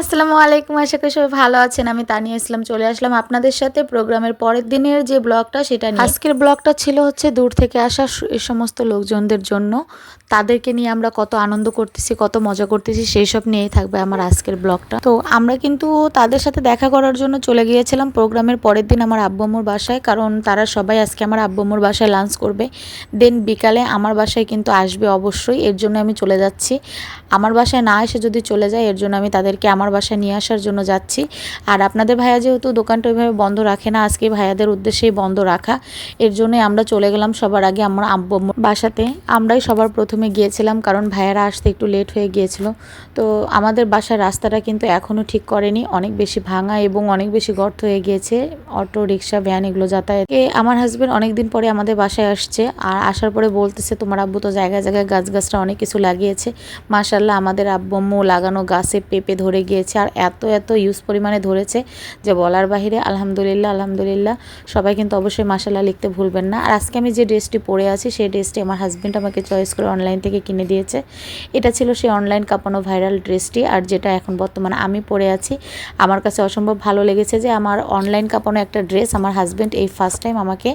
আসসালামু আলাইকুম। আশা করি সবাই ভালো আছেন। আমি তানিয়া ইসলাম চলে আসলাম আপনাদের সাথে প্রোগ্রামের পরের দিনের যে ব্লগটা সেটা নিয়ে। আজকের ব্লগটা ছিল হচ্ছে দূর থেকে আসা এই সমস্ত লোকজনদের জন্য। তাদেরকে নিয়ে আমরা কত আনন্দ করতেছি, কত মজা করতেছি, সেই সব নিয়েই থাকবে আমার আজকের ব্লগটা। তো আমরা কিন্তু তাদের সাথে দেখা করার জন্য চলে গিয়েছিলাম। প্রোগ্রামের পরের দিন আমার আব্বুম্মুর বাসায়, কারণ তারা সবাই আজকে আমার আব্বুম্মুর বাসায় লাঞ্চ করবে। দেন বিকালে আমার বাসায় কিন্তু আসবে অবশ্যই, এর জন্য আমি চলে যাচ্ছি। আমার বাসায় না এসে যদি চলে যায়, এর জন্য আমি তাদেরকে আমার বাসায় নিয়ে আসার জন্য যাচ্ছি। আর আপনাদের ভাইয়া যেহেতু দোকানটা ওইভাবে বন্ধ রাখে না, আজকে ভাইয়াদের উদ্দেশ্যেই বন্ধ রাখা। এর জন্যই আমরা চলে গেলাম সবার আগে আমার আব্বু বাসাতে। আমরাই সবার প্রথমে গিয়েছিলাম কারণ ভাইয়ারা আসতে একটু লেট হয়ে গিয়েছিল। তো আমাদের বাসার রাস্তাটা কিন্তু এখনও ঠিক করেনি। অনেক বেশি ভাঙা এবং অনেক বেশি গর্ত হয়ে গিয়েছে। অটো, রিক্সা ভ্যান এগুলো যাতায়াত। এ, আমার হাজবেন্ড অনেক দিন পরে আমাদের বাসায় আসছে। আর আসার পরে বলতেছে, তোমার আব্বু তো জায়গায় জায়গায় গাছ গাছটা অনেক কিছু লাগিয়েছে। মাশাল্লাহ আমাদের আব্বু আম্মু লাগানো গাছে পেঁপে ধরে গিয়েছে আর এত এত ইউজ পরিমাণে ধরেছে যে বলার বাহিরে আলহামদুলিল্লাহ আলহামদুলিল্লাহ। সবাই কিন্তু অবশ্যই মাশাল্লাহ লিখতে ভুলবেন না। আর আজকে আমি যে ড্রেসটি পরে আছি, সেই ড্রেসটি আমার হাজব্যান্ড আমাকে চয়েস করে অনলাইন থেকে কিনে দিয়েছে। এটা ছিল সেই অনলাইন কাঁপানো ভাইরাল ড্রেসটি আর যেটা এখন বর্তমানে আমি পরে আছি। আমার কাছে অসম্ভব ভালো লেগেছে যে আমার অনলাইন কাঁপানো একটা ড্রেস আমার হাজব্যান্ড এই ফার্স্ট টাইম আমাকে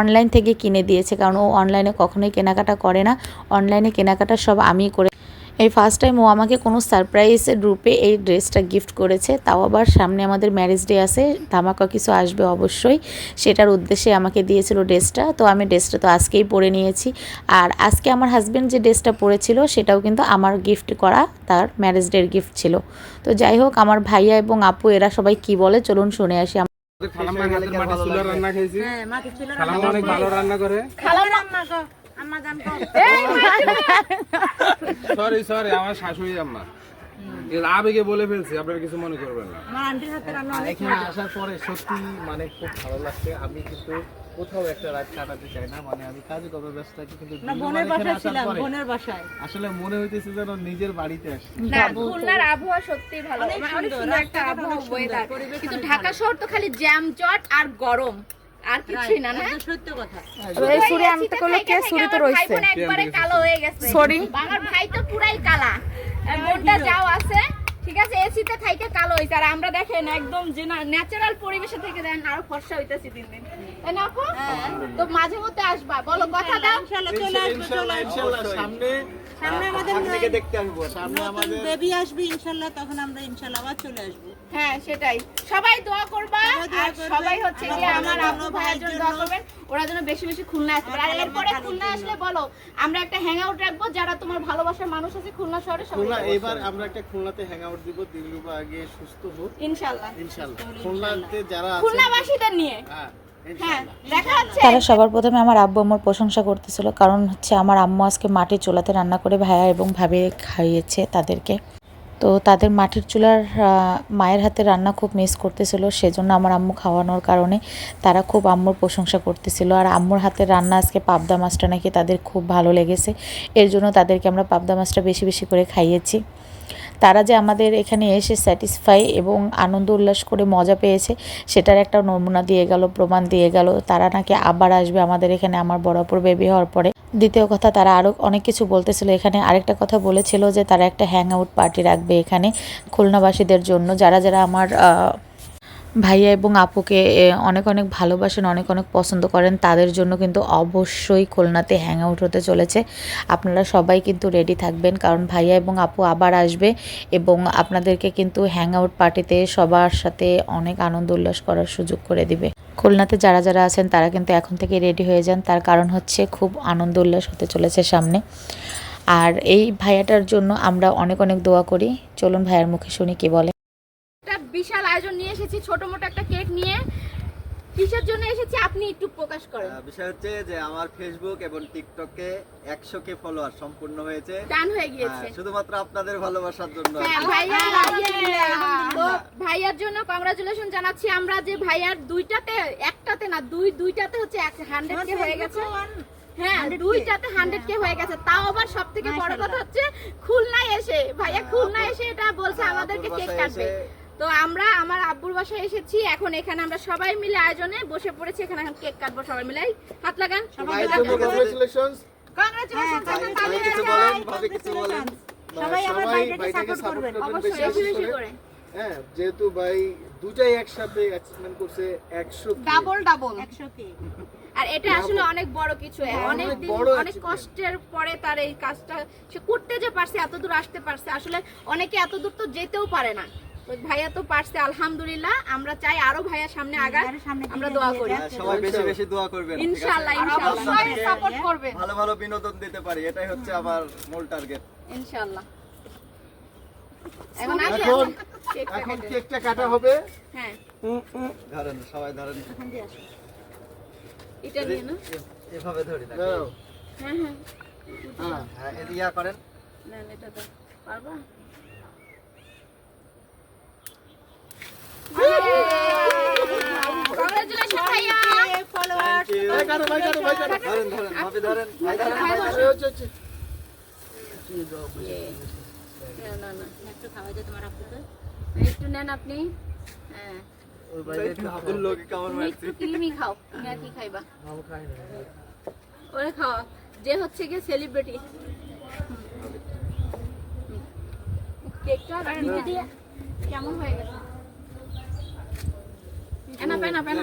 অনলাইন থেকে কিনে দিয়েছে। কারণ ও অনলাইনে কখনোই কেনাকাটা করে না। অনলাইনে কেনাকাটা সব আমিই করে এই ফার্স্ট টাইম ও আমাকে কোনো সারপ্রাইজের রূপে এই ড্রেসটা গিফট করেছে তাও আবার সামনে আমাদের ম্যারেজ ডে আছে ধামাকা কিছু আসবে অবশ্যই সেটার উদ্দেশ্যে আমাকে দিয়েছিল ড্রেসটা তো আমি ড্রেসটা তো আজকেই পরে নিয়েছি। আর আজকে আমার হাজব্যান্ড যে ড্রেসটা পরেছিল সেটাও কিন্তু আমার গিফট করা তার ম্যারেজ ডের গিফট ছিল। তো যাই হোক আমার ভাইয়া এবং আপু এরা সবাই কি বলে চলুন শুনে আসি। রান্না খেয়েছি হ্যাঁ, অনেক ভালো রান্না করে। আম্মা গো, আম্মা জান গো। সরি সরি আমার শাশুড়ি আম্মা। এর আবেগে বলে ফেলছি আপনারা কিছু মনে করবেন না। আমার আন্টির হাতে রান্না অনেক এখানে আসার পরে সত্যি মানে খুব ভালো লাগছে। আমি কিন্তু কোথাও একটা রাত কাটাতে চাই না মানে আমি কাজে কবে ব্যস্ত থাকি কিন্তু না বোনের বাসায় ছিলাম বোনের বাসায়। আসলে মনে হইতেছে যেন নিজের বাড়িতে আসি। না খুলনার আবহাওয়া সত্যি ভালো। অনেক মানে সুন্দর, একটা আবহাওয়া ওয়েদার কিন্তু ঢাকা শহর তো খালি জ্যাম জট আর গরম। আর কিছুই না না? সত্য কথা। এই সুরি আনতে করলে কে সুরি তো রইছে একবারে কালো হয়ে গেছে। সরি আমার ভাই তো পুরাই কালা। আর যাও আছে ঠিক আছে? এসিতে থাইকে কালো হইছে। আর আমরা দেখেন একদম যে ন্যাচারাল পরিবেশে থেকে দেন আরও ফর্সা হইতাছি দিন দিন। তাই না আপু? তো মাঝে মধ্যে আসবা। বলো কথা দাও। ইনশাআল্লাহ চলে আসব চলে আসব। সামনে সামনে আমাদের থেকে দেখতে আসব সামনে আমাদের বেবি আসবে ইনশাআল্লাহ তখন আমরা ইনশাআল্লাহ আবার চলে আসব। হ্যাঁ সেটাই। সবাই দোয়া করবা আর সবাই হচ্ছে যে আমার আব্বু ভাইয়ের জন্য দোয়া করবেন ওরা যেন বেশি বেশি খুলনা আসতে পারে। আর এরপরে খুলনা আসলে বলো আমরা একটা হ্যাং আউট রাখব যারা তোমার ভালোবাসার মানুষ আছে খুলনা শহরে সবাই খুলনা এবার আমরা একটা খুলনাতে হ্যাং আউট দিব দিলরুবা আগে সুস্থ হোক। ইনশাল্লাহ। ইনশাআল্লাহ খুলনাতে যারা আছে খুলনাবাসীদের নিয়ে। হ্যাঁ। হ্যাঁ তারা সবার প্রথমে আমার আব্বু আম্মুর প্রশংসা করতেছিল কারণ হচ্ছে আমার আম্মু আজকে মাটির চুলাতে রান্না করে ভাইয়া এবং ভাবে খাইয়েছে তাদেরকে। তো তাদের মাটির চুলার মায়ের হাতে রান্না খুব মিস করতেছিল সেজন্য আমার আম্মু খাওয়ানোর কারণে তারা খুব আম্মুর প্রশংসা করতেছিল। আর আম্মুর হাতের রান্না আজকে পাবদা মাছটা নাকি তাদের খুব ভালো লেগেছে এর জন্য তাদেরকে আমরা পাবদা মাছটা বেশি বেশি করে খাইয়েছি। তারা যে আমাদের এখানে এসে স্যাটিসফাই এবং আনন্দ উল্লাস করে মজা পেয়েছে, সেটার একটা নমুনা দিয়ে গেল, প্রমাণ দিয়ে গেল। তারা নাকি আবার আসবে আমাদের এখানে, আমার বরাবর বেবি হওয়ার পরে। দ্বিতীয় কথা, তারা আরও অনেক কিছু বলতেছিল। এখানে আরেকটা কথা বলেছিল যে, তারা একটা হ্যাং আউট পার্টি রাখবে এখানে খুলনাবাসীদের জন্য। যারা যারা আমার ভাইয়া এবং আপুকে অনেক অনেক ভালোবাসেন, অনেক অনেক পছন্দ করেন। তাদের জন্য কিন্তু অবশ্যই খুলনাতে হ্যাং আউট হতে চলেছে। আপনারা সবাই কিন্তু রেডি থাকবেন, কারণ ভাইয়া এবং আপু আবার আসবে এবং আপনাদেরকে কিন্তু হ্যাং আউট পার্টিতে সবার সাথে অনেক আনন্দ উল্লাস করার সুযোগ করে দিবে। খুলনাতে যারা যারা আছেন, তারা কিন্তু এখন থেকে রেডি হয়ে যান। তার কারণ হচ্ছে খুব আনন্দ উল্লাস হতে চলেছে সামনে। আর এই ভাইয়াটার জন্য আমরা অনেক অনেক দোয়া করি। চলুন ভাইয়ার মুখে শুনি কি বলে। আয়োজন নিয়ে এসেছি ছোট মোটো একটা কেক নিয়ে। কিসের জন্য এসেছি আপনি একটু প্রকাশ করেন। বিষয় হচ্ছে যে আমার ফেসবুক এবং টিকটকে একশো কে ফলোয়ার সম্পূর্ণ হয়েছে। ডান হয়ে গিয়েছে। হ্যাঁ, শুধুমাত্র আপনাদের ভালোবাসার জন্য। হ্যাঁ, ভাইয়া তো ভাইয়ার জন্য কংগ্রাচুলেশন জানাচ্ছি। আমরা যে ভাইয়ার দুইটাতে একটাতে না দুই দুইটাতে হচ্ছে হান্ড্রেড কে হয়ে গেছে। হ্যাঁ দুইটাতে হান্ড্রেড কে হয়ে গেছে। তাও আবার সব থেকে বড় কথা হচ্ছে খুলনায় এসে ভাইয়া খুলনায় এসে এটা বলছে আমাদেরকে কেক কাটবে। তো আমরা আমার আব্বুর বাসায় এসেছি। এখন এখানে আমরা সবাই মিলে আয়োজনে বসে পড়েছি। এখানে এখন কেক কাটবো সবাই মিলে। হাত লাগান। সবাই হ্যাঁ যেহেতু ভাই দুটাই একসাথে অ্যাচিভমেন্ট করছে একশো ডাবল ডাবল একশো কে আর এটা আসলে অনেক বড় কিছু। অনেক বড় অনেক কষ্টের পরে তার এই কাজটা সে করতে যে পারছে এত দূর আসতে পারছে। আসলে অনেকে এত দূর তো যেতেও পারে না। ভাইয়া তো পারছে আলহামদুলিল্লাহ। আমরা চাই আরও ভাইয়া সামনে আগায় আমরা দোয়া করি। হ্যাঁ, সবাই বেশি বেশি দোয়া করবেন ইনশাআল্লাহ ইনশাআল্লাহ সাপোর্ট করবেন। ভালো ভালো বিনোদন দিতে পারি এটাই হচ্ছে আমার মূল টার্গেট ইনশাআল্লাহ এখন আসি এখন এখন কেকটা কাটা হবে। হ্যাঁ। ধরেন সবাই ধরেন। এটা নিয়ে না? এভাবে ধরি না। হ্যাঁ হ্যাঁ। হ্যাঁ হ্যাঁ এদিকে ইয়া করেন। নেন এটা দাও। পারবা কংগ্রাচুলেশন ভাইয়া কে you. ভাই কাটো ভাই ধরেন। ধরেন ধরেন ভাই ধরেন ভাই ধরেন। আরে, হচ্ছে, হচ্ছে। না না না একটু খাওয়া যায় তোমার আপুকে? একটু নেন আপনি। হ্যাঁ। ওই ভাই একটু আব্দুল লোকে কেমন তুমি একটু ক্রিমি খাও তুমি কি খাইবা? আমি খাই না। ওরে খাওয়া। যে হচ্ছে গিয়ে সেলিব্রিটি কেকটা কেমন হয়ে গেছে? এনা পেনা পেনা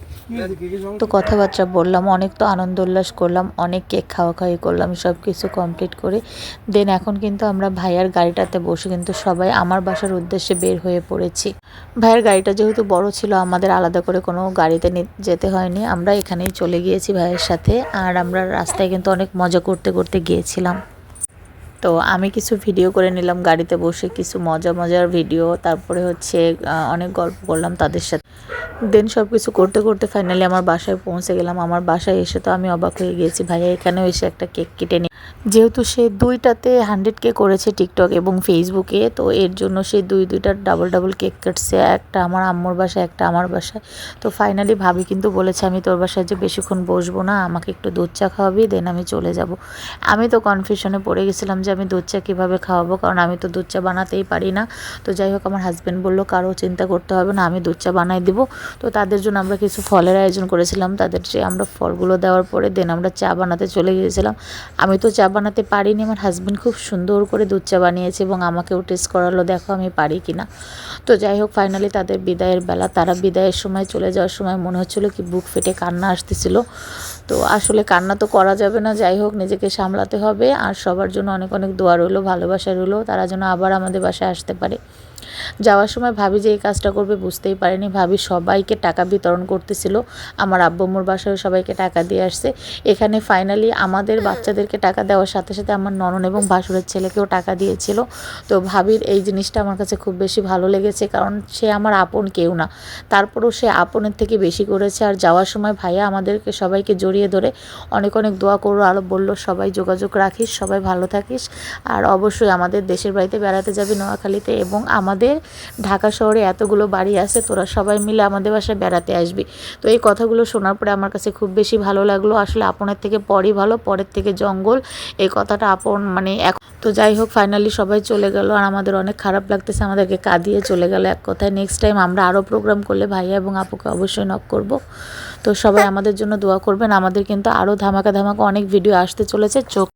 তো কথাবার্তা বললাম, অনেক তো আনন্দ উল্লাস করলাম, অনেক কেক খাওয়া খাওয়ি করলাম সব কিছু কমপ্লিট করে। দেন এখন কিন্তু আমরা ভাইয়ার গাড়িটাতে বসে কিন্তু সবাই আমার বাসার উদ্দেশ্যে বের হয়ে পড়েছি। ভাইয়ের গাড়িটা যেহেতু বড় ছিল, আমাদের আলাদা করে কোনো গাড়িতে যেতে হয়নি। আমরা এখানেই চলে গিয়েছি ভাইয়ের সাথে, আর আমরা রাস্তায় কিন্তু অনেক মজা করতে করতে গিয়েছিলাম। তো আমি কিছু ভিডিও করে নিলাম গাড়িতে বসে, কিছু মজা মজার ভিডিও তারপরে হচ্ছে অনেক গল্প করলাম তাদের সাথে। দেন সব কিছু করতে করতে ফাইনালি আমার বাসায় পৌঁছে গেলাম। আমার বাসায় এসে তো আমি অবাক হয়ে গিয়েছি, ভাইয়া, এখানেও এসে একটা কেক কেটে নিই যেহেতু সে দুইটাতে হান্ড্রেড কে করেছে টিকটক এবং ফেসবুকে তো এর জন্য সে দুই দুইটা ডাবল ডাবল কেক কাটছে। একটা আমার আম্মুর বাসায়, একটা আমার বাসায়। তো ফাইনালি ভাবি কিন্তু বলেছে, আমি তোর বাসায় যে বেশিক্ষণ বসবো না, আমাকে একটু দুধ চা খাওয়াবি দেন আমি চলে যাব। আমি তো কনফিউশনে পড়ে গেছিলাম যে আমি দুধ চা কীভাবে খাওয়াবো? কারণ আমি তো দুধ চা বানাতেই পারি না। তো যাই হোক, আমার হাজব্যান্ড বলল, কারও চিন্তা করতে হবে না, আমি দুধ চা বানাই দিব। তো তাদের জন্য আমরা কিছু ফলের আয়োজন করেছিলাম। তাদের যে আমরা ফলগুলো দেওয়ার পরে দেন আমরা চা বানাতে চলে গিয়েছিলাম। আমি তো চা বানাতে পারিনি, আমার হাজব্যান্ড খুব সুন্দর করে দুধ চা বানিয়েছে এবং আমাকেও টেস্ট করালো, দেখো, আমি পারি কিনা? তো যাই হোক ফাইনালি তাদের বিদায়ের বেলা, তারা বিদায়ের সময় চলে যাওয়ার সময় মনে হচ্ছিল কি বুক ফেটে কান্না আসতেছিল। তো আসলে কান্না তো করা যাবে না, যাই হোক, নিজেকে সামলাতে হবে আর সবার জন্য অনেক অনেক দোয়া রইল ভালোবাসা রইল তারা যেন আবার আমাদের বাসায় আসতে পারে। যাওয়ার সময় ভাবি যে এই কাজটা করবে বুঝতেই পারেনি। ভাবি সবাইকে টাকা বিতরণ করতেছিল। আমার আব্বুম্মুর বাসায় সবাইকে টাকা দিয়ে আসছে। এখানে ফাইনালি আমাদের বাচ্চাদেরকে টাকা দেওয়ার সাথে সাথে আমার ননন এবং ভাসুরের ছেলেকেও টাকা দিয়েছিল। তো ভাবির এই জিনিসটা আমার কাছে খুব বেশি ভালো লেগেছে কারণ সে আমার আপন কেউ না। তারপরও সে আপনের থেকে বেশি করেছে। আর যাওয়ার সময় ভাইয়া আমাদেরকে সবাইকে জড়িয়ে ধরে অনেক অনেক দোয়া করো আরও বলল, সবাই যোগাযোগ রাখিস, সবাই ভালো থাকিস। আর অবশ্যই আমাদের দেশের বাড়িতে বেড়াতে যাবি নোয়াখালীতে এবং আমাদের ঢাকা শহরে এতগুলো বাড়ি আছে, তোরা সবাই মিলে আমাদের বাসায় বেড়াতে আসবি। তো এই কথাগুলো শোনার পরে আমার কাছে খুব বেশি ভালো লাগল। আসলে আপনের থেকে পরই ভালো, পরের থেকে জঙ্গল। এই কথাটা আপন মানে এক তো যাই হোক ফাইনালি সবাই চলে গেল আর আমাদের অনেক খারাপ লাগতেছে, আমাদেরকে কাঁদিয়ে চলে গেল এক কথায়। নেক্সট টাইম আমরা আরও প্রোগ্রাম করলে ভাইয়া এবং আপুকে অবশ্যই নক করব। তো সবাই আমাদের জন্য দোয়া করবেন। আমাদের কিন্তু আরও ধামাকা ধামাকা অনেক ভিডিও আসতে চলেছে। চোখ